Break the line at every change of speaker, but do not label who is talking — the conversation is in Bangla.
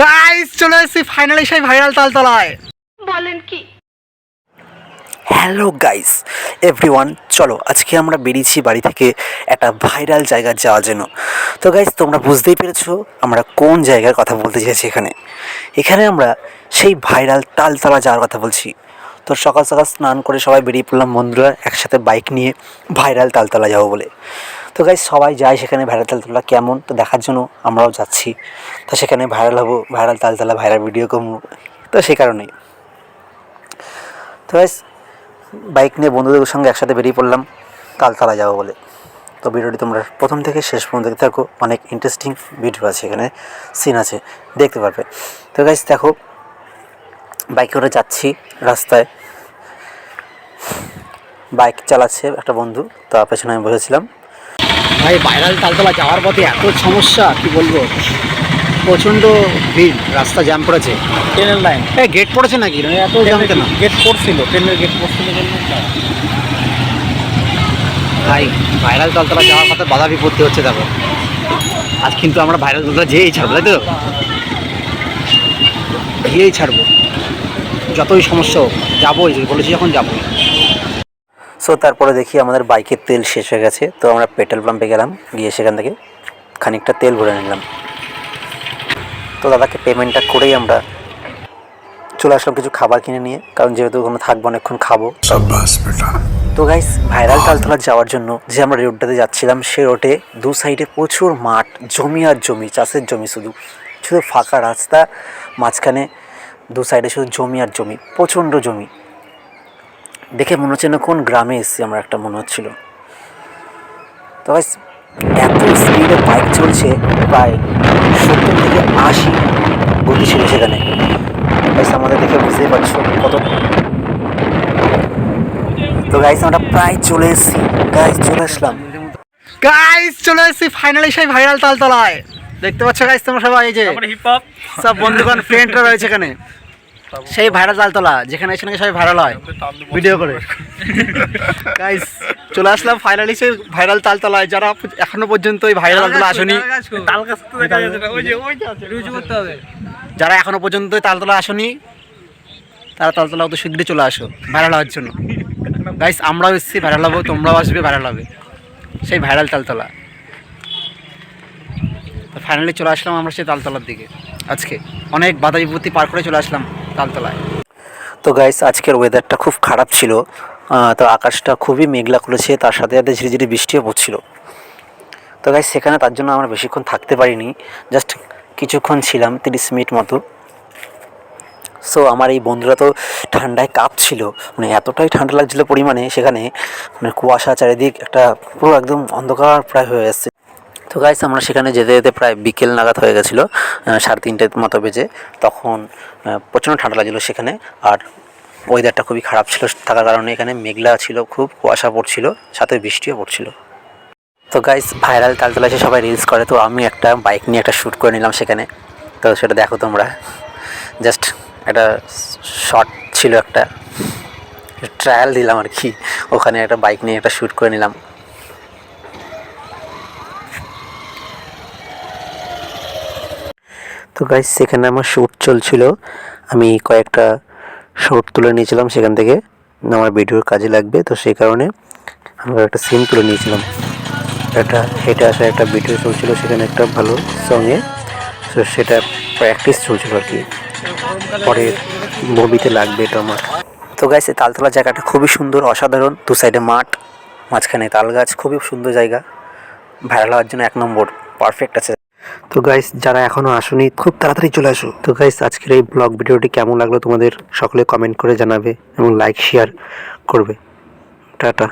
গাইস চলে এসেছি ফাইনালি সেই ভাইরাল তালতলায়।
বলেন কি?
হ্যালো গাইস এভরিওয়ান চলো আজকে আমরা বেরিয়েছি বাড়ি থেকে একটা ভাইরাল জায়গা যাওয়ার জন্য। তো গাইস তোমরা বুঝতেই পেরেছ আমরা কোন জায়গার কথা বলতে চাইছি এখানে। এখানে আমরা সেই ভাইরাল তালতলা যাওয়ার কথা বলছি। তো সকাল সকাল স্নান করে সবাই বেরিয়ে পড়লাম বন্ধুরা একসাথে বাইক নিয়ে ভাইরাল তালতলা যাব বলে। তো গাইস সবাই যায় সেখানে ভাইরাল তালতলা কেমন? তো দেখার জন্য আমরাও যাচ্ছি। তো সেখানে ভাইরাল হব ভাইরাল তালতলা ভাইরাল ভিডিও করব। তো সেই কারণেই। তো গাইস বাইক নিয়ে বন্ধুদের সঙ্গে একসাথে বেরিয়ে পড়লাম তালতলা যাব বলে। তো ভিডিওটি তোমরা প্রথম থেকে শেষ পর্যন্ত দেখতে থাকো। অনেক ইন্টারেস্টিং ভিডিও আছে এখানে সিন আছে। দেখতে পারবে। তো গাইস দেখো বাইকে করে যাচ্ছি রাস্তায়। বাইক চালাচ্ছে একটা বন্ধু, তো পেছনে আমি বসেছিলাম।
ভাই ভাইরাল তালতলা যাওয়ার পথে এত সমস্যা কি বলব? প্রচণ্ড ভিড় রাস্তা জ্যাম পড়েছে
ট্রেনের লাইন
এই গেট পড়েছে নাকি? এত জ্যাম কেন?
গেট পড়ছিল ট্রেনের গেট পড়ছিল
ভাই ভাইরাল তালতলা যাওয়ার পথে বাধা বিপত্তি হচ্ছে দেখো। আজ কিন্তু আমরা ভাইরাল তালতলা যেয়েই ছাড়বো তাই তো? গিয়েই ছাড়বো। যতই সমস্যা হোক যাবোই বলেছি যখন যাবোই।
সো তারপরে দেখি আমাদের বাইকের তেল শেষ হয়ে গেছে। তো আমরা পেট্রোল পাম্পে গেলাম গিয়ে সেখান থেকে খানিকটা তেল ভরে নিলাম। তো দাদাকে পেমেন্টটা করেই আমরা চলে আসলাম কিছু খাবার কিনে নিয়ে কারণ যেহেতু ওখানে থাকব অনেকক্ষণ খাব। তো গাইস ভাইরাল তালতলা যাওয়ার জন্য যে আমরা রোডটাতে যাচ্ছিলাম সে রোডে দু সাইডে প্রচুর মাঠ জমি আর জমি চাষের জমি শুধু। শুধু ফাঁকা রাস্তা মাঝখানে দু সাইডে শুধু জমি আর জমি প্রচণ্ড জমি। দেখে মনে হচ্ছে না কোন গ্রামে এসেছি আমরা একটা মনে হচ্ছিল। তো এত স্পিডে বাইক চলছে প্রায় সত্তর থেকে আশি গতি ছিল সেখানে। গাইস আমাদের দেখে বুঝতেই পারছ কত। তো গাইস আমরা প্রায় চলে এসেছি। গাইস চলে আসলাম।
গাইস চলে এসেছি ফাইনালি সেই ভাইরাল তালতলায়। দেখতে পাচ্ছ গাইস তোমরা সবাই এই যে
হিপ
সব বন্ধুগণ ফ্রেন্ডরা রয়েছে এখানে। সেই ভাইরাল তালতলা যেখানে এসে নাকি সবাই ভাইরাল হয়। ভিডিও করে। গাইস চলে আসলাম ফাইনালি সেই ভাইরাল তালতলায়। যারা এখনও পর্যন্ত ওই ভাইরাল তালতলা আসনি
তাল গাছ তো দেখা যাচ্ছে ওই যে ওই যে রুজু করতে হবে।
যারা এখনও পর্যন্ত তালতলা আসনি তারা তালতলা অত শীঘ্রই চলে আসো ভাইরাল হওয়ার জন্য। গাইস আমরাও এসেছি ভাইরাল হব তোমরাও আসবে ভাইরাল হবে। সেই ভাইরাল তালতলা। তো ফাইনালি চলে আসলাম আমরা সেই তালতলার দিকে। আজকে অনেক বাধা বিপত্তি পার করে চলে আসলাম। তালতলায়
তো গাইস আজকের ওয়েদারটা খুব খারাপ ছিল। তো আকাশটা খুবই মেঘলা করেছে, তার সাথে সাথে ঝিরিঝিরি বৃষ্টিও পড়ছিল। তো গাইস সেখানে তার জন্য আমরা বেশিক্ষণ থাকতে পারিনি। জাস্ট কিছুক্ষণ ছিলাম, তিরিশ মিনিট মতো। সো আমার এই বন্ধুরা তো ঠান্ডায় কাঁপছিল। মানে এতটাই ঠান্ডা লাগছিল পরিমাণে, সেখানে মানে কুয়াশা চারিদিক একটা পুরো একদম অন্ধকার প্রায় হয়ে আসছে। তো গাইস আমরা সেখানে যেতে যেতে প্রায় বিকেল নাগাদ হয়ে গেছিল সাড়ে তিনটে মতো বেজে। তখন প্রচণ্ড ঠান্ডা লাগছিল সেখানে, আর ওয়েদারটা খুবই খারাপ ছিল থাকার কারণে এখানে মেঘলা ছিল, খুব কুয়াশা পড়ছিল, সাথে বৃষ্টিও পড়ছিল। তো গাইস ভাইরাল তালতলা এসে সবাই রিলস করে, তো আমি একটা বাইক নিয়ে একটা শ্যুট করে নিলাম সেখানে। তো সেটা দেখো তোমরা। জাস্ট একটা শর্ট ছিল একটা। ট্রায়াল দিলাম আর কি। ওখানে একটা বাইক নিয়ে একটা শ্যুট করে নিলাম। তো গাইস সেখানে আমার শ্যুট চলছিল। আমি কয়েকটা শর্ট তুলে নিয়েছিলাম সেখান থেকে। আমার ভিডিওর কাজে লাগবে, তো সেই কারণে আমরা একটা সিন তুলে নিয়েছিলাম। একটা হেঁটে আসা একটা ভিডিও চলছিল, সেখানে একটা ভালো সঙ্গে তো সেটা প্র্যাকটিস চলছিল আর কি। পরে মুভিতে লাগবে এটা আমার। তো গাইস এই তালতলা জায়গাটা খুবই সুন্দর, অসাধারণ। দু সাইডে মাঠ, মাঝখানে তাল গাছ, খুবই সুন্দর জায়গা। ভাইরাল হওয়ার জন্য এক নম্বর পারফেক্ট আছে। তো গাইস যারা এখনও আসুনি, খুব তাড়াতাড়ি চলে আসো। তো গাইস আজকের এই ব্লগ ভিডিওটি কেমন লাগল তোমাদের সকলে কমেন্ট করে জানাবে এবং লাইক শেয়ার করবে। টাটা।